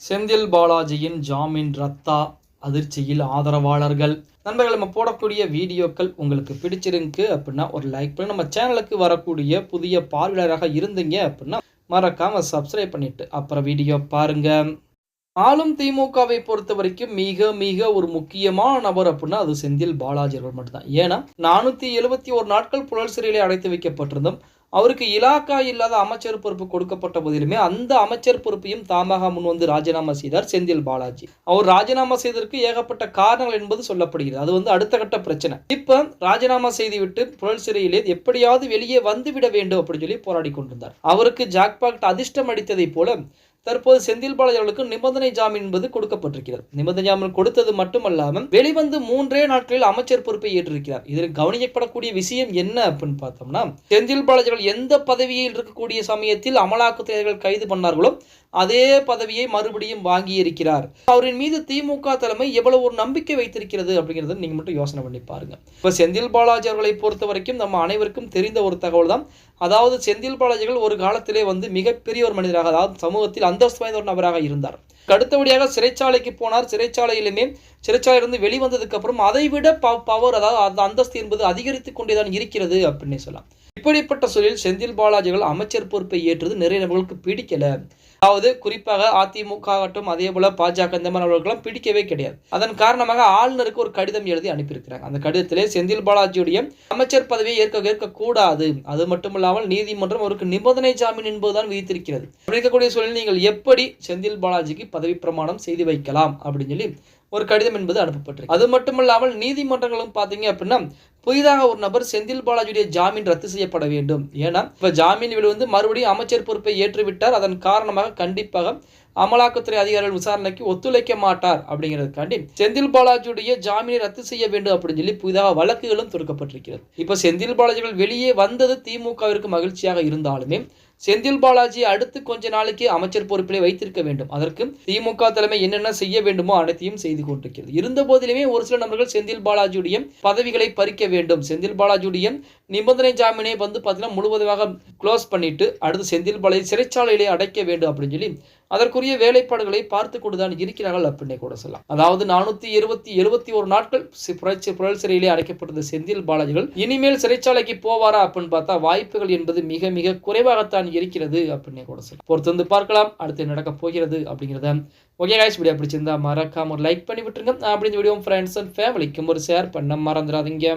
செந்தில் பாலாஜியின் ஜாமீன் ரத்தா அதிர்ச்சியில் ஆதரவாளர்கள். நண்பர்கள் நம்ம போடக்கூடிய வீடியோக்கள் உங்களுக்கு பிடிச்சிருக்கு அப்படின்னா ஒரு லைக் பண்ணி நம்ம சேனலுக்கு வரக்கூடிய புதிய பார்வையாளராக இருந்தீங்க அப்படின்னா மறக்காம சப்ஸ்கிரைப் பண்ணிட்டு அப்புறம் வீடியோ பாருங்க. ஆளும் திமுகவை பொறுத்த வரைக்கும் மிக மிக ஒரு முக்கியமான நபர் அப்படின்னா அது செந்தில் பாலாஜி அவர்கள் மட்டும்தான். ஏன்னா நானூற்றி எழுபத்தி ஒரு நாட்கள் புழல் சிறையிலே அடைத்து வைக்கப்பட்டிருந்தோம் அவருக்கு இலாக்கா இல்லாத அமைச்சர் பொறுப்பு கொடுக்கப்பட்ட போதிலுமே அந்த அமைச்சர் பொறுப்பையும் தாமாக முன் வந்து ராஜினாமா செய்தார் செந்தில் பாலாஜி. அவர் ராஜினாமா செய்ததற்கு ஏகப்பட்ட காரணங்கள் என்பது சொல்லப்படுகிறது. அது வந்து அடுத்த கட்ட பிரச்சனை. இப்ப ராஜினாமா செய்துவிட்டு புழல் சிறையிலே எப்படியாவது வெளியே வந்துவிட வேண்டும் அப்படின்னு சொல்லி போராடி கொண்டிருந்தார். அவருக்கு ஜாக்பாக்ட் அதிர்ஷ்டம் அடித்ததை போல தற்போது செந்தில் பாலாஜி அவர்களுக்கு நிபந்தனை ஜாமீன் என்பது கொடுக்கப்பட்டிருக்கிறது. நிபந்தனை ஜாமீன் கொடுத்தது மட்டுமல்லாமல் வெளிவந்து மூன்றே நாட்களில் அமைச்சர் பொறுப்பை ஏற்றிருக்கிறார். இதில் கவனிக்கப்படக்கூடிய விஷயம் என்ன அப்படின்னு பார்த்தோம்னா செந்தில் பாலாஜி அவர்கள் எந்த பதவியில் இருக்கக்கூடிய சமயத்தில் அமலாக்கத்துறையர்கள் கைது பண்ணார்களோ அதே பதவியை மறுபடியும் வாங்கி இருக்கிறார் அவரின் மீது திமுக தலைமை எவ்வளவு ஒரு நம்பிக்கை வைத்திருக்கிறது அப்படிங்கிறத நீங்க மட்டும் யோசனை பண்ணி பாருங்க. இப்ப செந்தில் பாலாஜி அவர்களை பொறுத்த வரைக்கும் நம்ம அனைவருக்கும் தெரிந்த ஒரு தகவல் தான் அதாவது செந்தில் பாலாஜிகள் ஒரு காலத்திலே வந்து மிகப்பெரிய ஒரு மனிதராக அதாவது சமூகத்தில் அந்தஸ்து வாய்ந்த ஒரு நபராக இருந்தார். அடுத்தபடியாக சிறைச்சாலைக்கு போனார். சிறைச்சாலையிலுமே சிறைச்சாலையிலிருந்து வெளிவந்ததுக்கு அப்புறம் அதை விட பவர் அதாவது அந்த அந்தஸ்து என்பது அதிகரித்து கொண்டேதான் இருக்கிறது அப்படின்னு சொல்லலாம். இப்படிப்பட்ட சூழலில் செந்தில் பாலாஜிகள் அமைச்சர் பொறுப்பை ஏற்றது நிறைய நபர்களுக்கு பிடிக்கல. அதாவது குறிப்பாக அதிமுக ஆகட்டும் அதே போல பாஜக இந்த மாதிரி அவர்களுக்கெல்லாம் பிடிக்கவே கிடையாது. அதன் காரணமாக ஆளுநருக்கு ஒரு கடிதம் எழுதி அனுப்பியிருக்கிறாங்க. அந்த கடிதத்திலே செந்தில் பாலாஜியுடைய அமைச்சர் பதவியை ஏற்க ஏற்கக்கூடாது அது மட்டுமில்லாமல் நீதிமன்றம் அவருக்கு நிபந்தனை ஜாமீன் என்பதுதான் விதித்திருக்கிறது. இருக்கக்கூடிய சூழலில் நீங்கள் எப்படி செந்தில் பாலாஜிக்கு பதவி பிரமாணம் செய்து வைக்கலாம்? அப்படின்னு சொல்லி ஒரு கடிதம் என்பது அனுப்பப்பட்டிருக்கு. அது மட்டுமல்லாமல் நீதிமன்றங்களும் பார்த்தீங்க அப்படின்னா புதிதாக ஒரு நபர் செந்தில் பாலாஜியுடைய ஜாமீன் ரத்து செய்யப்பட வேண்டும். ஏன்னா இப்போ ஜாமீன் வந்து மறுபடியும் அமைச்சர் பொறுப்பை ஏற்றுவிட்டார். அதன் காரணமாக கண்டிப்பாக அமலாக்கத்துறை அதிகாரிகள் விசாரணைக்கு ஒத்துழைக்க மாட்டார் அப்படிங்கிறதுக்காண்டி செந்தில் பாலாஜியுடைய ஜாமீனை ரத்து செய்ய வேண்டும் அப்படின்னு சொல்லி புதிதாக வழக்குகளும் தொடுக்கப்பட்டிருக்கிறது. இப்போ செந்தில் பாலாஜிகள் வெளியே வந்தது திமுகவிற்கு மகிழ்ச்சியாக இருந்தாலுமே செந்தில் பாலாஜி அடுத்து கொஞ்ச நாளைக்கு அமைச்சர் பொறுப்பிலே வைத்திருக்க வேண்டும். அதற்கு திமுக தலைமை என்னென்ன செய்ய வேண்டுமோ அனைத்தையும் செய்து கொண்டிருக்கிறது. இருந்த போதிலுமே ஒரு சில நபர்கள் செந்தில் பாலாஜியுடைய பதவிகளை பறிக்க வேண்டும். செந்தில் பாலாஜியுடைய நிபந்தனை ஜாமீனை வந்து பார்த்தீங்கன்னா முழுவதுமாக க்ளோஸ் பண்ணிட்டு அடுத்து செந்தில் பாலாஜி சிறைச்சாலையிலே அடைக்க வேண்டும் அப்படின்னு சொல்லி அதற்குரிய வேலைப்பாடுகளை பார்த்து கொண்டுதான் இருக்கிறார்கள் அப்படின்னே கூட சொல்லலாம். அதாவது நானூத்தி இருபத்தி எழுபத்தி ஒரு நாட்கள் புரட்சி புழல் சிறையிலே அடைக்கப்பட்டது செந்தில் பாலாஜிகள் இனிமேல் சிறைச்சாலைக்கு போவாரா அப்படின்னு பார்த்தா வாய்ப்புகள் என்பது மிக மிக குறைவாகத்தான் இருக்கிறது அப்படின்னே கூட சொல்லலாம். பொறுத்து வந்து பார்க்கலாம். அடுத்து நடக்க போகிறது அப்படிங்கிறத. ஓகே காய்ஸ் வீடியோ பிடிச்சிருந்தா மறக்காம ஒரு லைக் பண்ணி விட்டுருங்க. அப்படி இந்த வீடியோ ஃப்ரெண்ட்ஸ் அண்ட் ஃபேமிலிக்கும் ஒரு ஷேர் பண்ண மறந்துடாதீங்க.